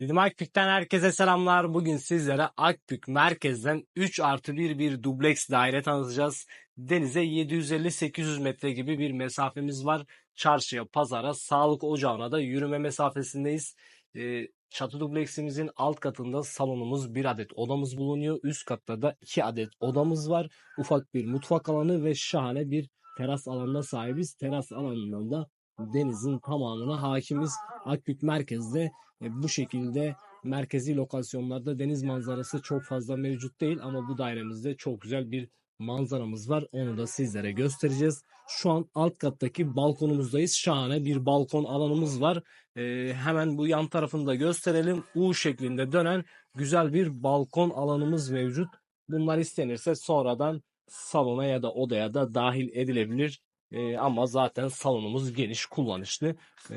Dedim Akbük'ten herkese selamlar. Bugün sizlere Akbük merkezden 3 artı 1 bir dubleks daire tanıtacağız. Denize 750-800 metre gibi bir mesafemiz var. Çarşıya, pazara, sağlık ocağına da yürüme mesafesindeyiz. Ee, çatı dubleksimizin alt katında salonumuz, bir adet odamız bulunuyor. Üst katta da 2 adet odamız var. Ufak bir mutfak alanı ve şahane bir teras alanına sahibiz. Teras alanından da denizin tamamına hakimiz. Akbük merkezde e, bu şekilde merkezi lokasyonlarda deniz manzarası çok fazla mevcut değil ama bu dairemizde çok güzel bir manzaramız var. Onu da sizlere göstereceğiz. Şu an alt kattaki balkonumuzdayız. Şahane bir balkon alanımız var. E, hemen bu yan tarafını da gösterelim. U şeklinde dönen güzel bir balkon alanımız mevcut. Bunlar istenirse sonradan salona ya da odaya da dahil edilebilir. E, ama zaten salonumuz geniş, kullanışlı. E,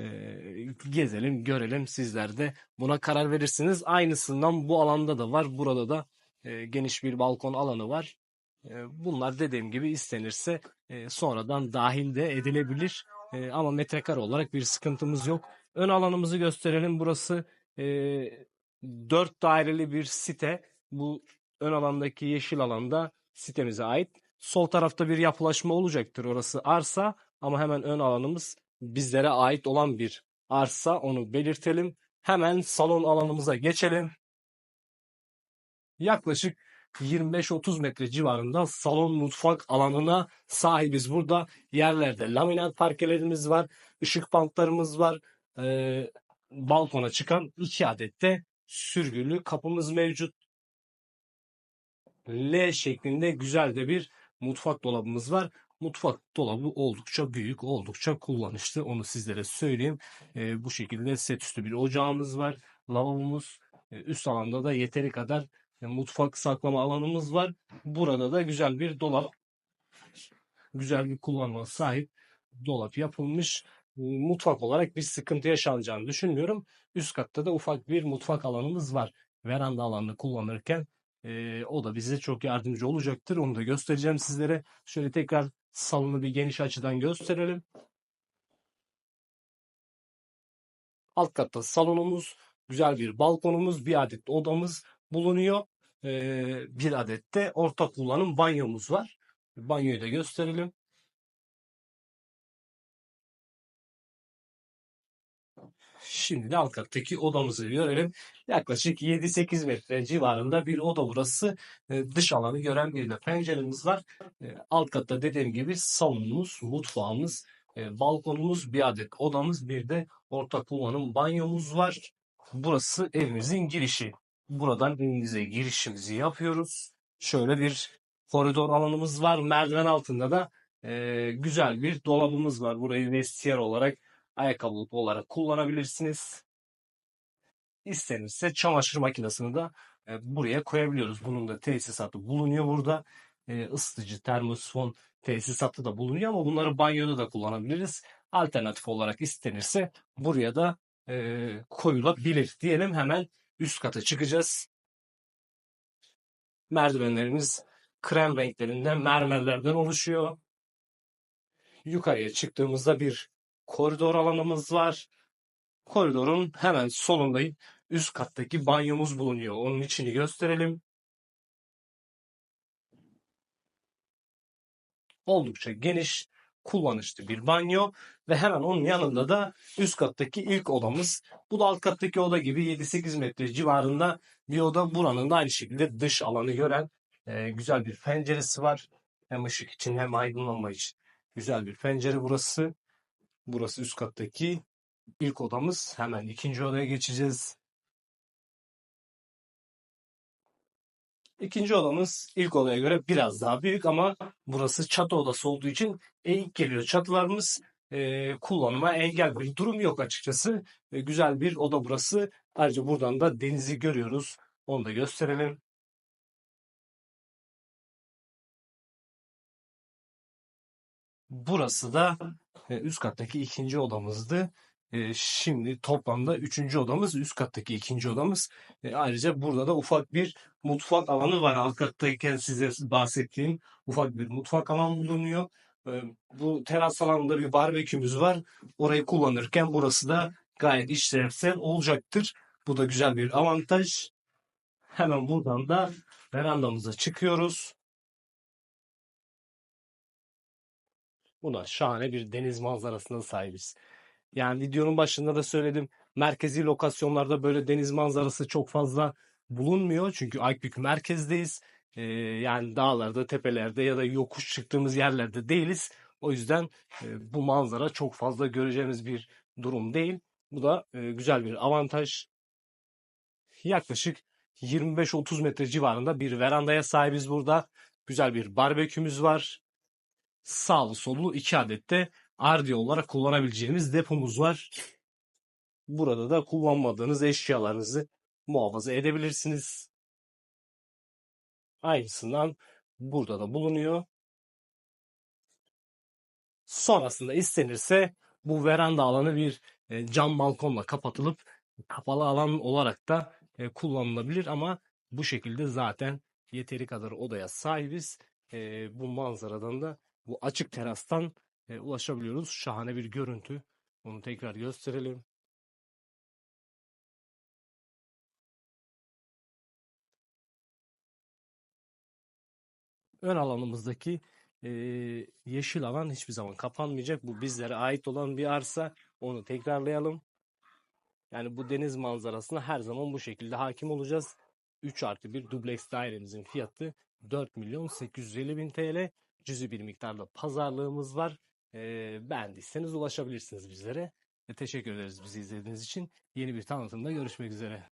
gezelim, görelim. Sizler de buna karar verirsiniz. Aynısından bu alanda da var. Burada da e, geniş bir balkon alanı var. E, bunlar dediğim gibi istenirse e, sonradan dahil de edilebilir. E, ama metrekare olarak bir sıkıntımız yok. Ön alanımızı gösterelim. Burası e, 4 daireli bir site. Bu ön alandaki yeşil alanda sitemize ait. Sol tarafta bir yapılaşma olacaktır. Orası arsa ama hemen ön alanımız bizlere ait olan bir arsa. Onu belirtelim. Hemen salon alanımıza geçelim. Yaklaşık 25-30 metre civarında salon mutfak alanına sahibiz. Burada yerlerde laminat parkelerimiz var, ışık bantlarımız var. Ee, balkona çıkan iki adet de sürgülü kapımız mevcut. L şeklinde güzel de bir mutfak dolabımız var. Mutfak dolabı oldukça büyük, oldukça kullanışlı. Onu sizlere söyleyeyim. Ee, bu şekilde set üstü bir ocağımız var. Lavabomuz. Ee, üst alanda da yeteri kadar e, mutfak saklama alanımız var. Burada da güzel bir dolap. Güzel bir kullanıma sahip dolap yapılmış. Ee, Mutfak olarak bir sıkıntı yaşanacağını düşünmüyorum. Üst katta da ufak bir mutfak alanımız var. Veranda alanını kullanırken ee, o da bize çok yardımcı olacaktır. Onu da göstereceğim sizlere. Şöyle tekrar salonu bir geniş açıdan gösterelim. Alt katta salonumuz, güzel bir balkonumuz, bir adet odamız bulunuyor. Ee, bir adet de ortak kullanım banyomuz var. Banyoyu da gösterelim. Şimdi de alt kattaki odamızı görelim. Yaklaşık 7-8 metre civarında bir oda burası. E, Dış alanı gören bir de penceremiz var. E, Alt katta dediğim gibi salonumuz, mutfağımız, e, balkonumuz, bir adet odamız, bir de ortak kullanım banyomuz var. Burası evimizin girişi. Buradan evimize girişimizi yapıyoruz. Şöyle bir koridor alanımız var. Merdiven altında da e, güzel bir dolabımız var. Burayı vestiyer olarak ayakkabılık olarak kullanabilirsiniz. İstenirse çamaşır makinesini de e, buraya koyabiliyoruz. Bunun da tesisatı bulunuyor burada. E, ısıtıcı, termosifon tesisatı da bulunuyor ama bunları banyoda da kullanabiliriz. Alternatif olarak istenirse buraya da e, koyulabilir. Diyelim hemen üst kata çıkacağız. Merdivenlerimiz krem renklerinden mermerlerden oluşuyor. Yukarıya çıktığımızda bir koridor alanımız var. Koridorun hemen solunda üst kattaki banyomuz bulunuyor. Onun içini gösterelim. Oldukça geniş, kullanışlı bir banyo ve hemen onun yanında da üst kattaki ilk odamız. Bu da alt kattaki oda gibi 7-8 metre civarında bir oda. Buranın da aynı şekilde dış alanı gören e, güzel bir penceresi var. Hem ışık için hem aydınlanma için güzel bir pencere burası. Burası üst kattaki ilk odamız. Hemen ikinci odaya geçeceğiz. İkinci odamız ilk odaya göre biraz daha büyük ama burası çatı odası olduğu için eğik geliyor. Çatılarımız e, kullanıma engel bir durum yok açıkçası. E, güzel bir oda burası. Ayrıca buradan da denizi görüyoruz. Onu da gösterelim. Burası da üst kattaki ikinci odamızdı. E, Şimdi toplamda üçüncü odamız, üst kattaki ikinci odamız. E, Ayrıca burada da ufak bir mutfak alanı var. Alt kattayken size bahsettiğim ufak bir mutfak alanı bulunuyor. E, Bu teras alanında bir barbekümüz var. Orayı kullanırken burası da gayet işlevsel olacaktır. Bu da güzel bir avantaj. Hemen buradan da verandamıza çıkıyoruz. Buna şahane bir deniz manzarasına sahibiz. Yani videonun başında da söyledim. Merkezi lokasyonlarda böyle deniz manzarası çok fazla bulunmuyor. Çünkü Aybük merkezdeyiz. Ee, yani dağlarda, tepelerde ya da yokuş çıktığımız yerlerde değiliz. O yüzden e, bu manzara çok fazla göreceğimiz bir durum değil. Bu da e, güzel bir avantaj. Yaklaşık 25-30 metre civarında bir verandaya sahibiz burada. Güzel bir barbekümüz var. Sağlı sollu 2 adet de ardiye olarak kullanabileceğimiz depomuz var. Burada da kullanmadığınız eşyalarınızı muhafaza edebilirsiniz. Aynısından burada da bulunuyor. Sonrasında istenirse bu veranda alanı bir e, cam balkonla kapatılıp kapalı alan olarak da e, kullanılabilir ama bu şekilde zaten yeteri kadar odaya sahibiz. E, bu manzaradan da bu açık terastan e, ulaşabiliyoruz. Şahane bir görüntü. Onu tekrar gösterelim. Ön alanımızdaki e, yeşil alan hiçbir zaman kapanmayacak. Bu bizlere ait olan bir arsa. Onu tekrarlayalım. Yani bu deniz manzarasına her zaman bu şekilde hakim olacağız. 3 artı 1 dubleks dairemizin fiyatı 4 milyon 850 bin TL. Cüzi bir miktarda pazarlığımız var. Ee, beğendiyseniz ulaşabilirsiniz bizlere. E, teşekkür ederiz bizi izlediğiniz için. Yeni bir tanıtımda görüşmek üzere.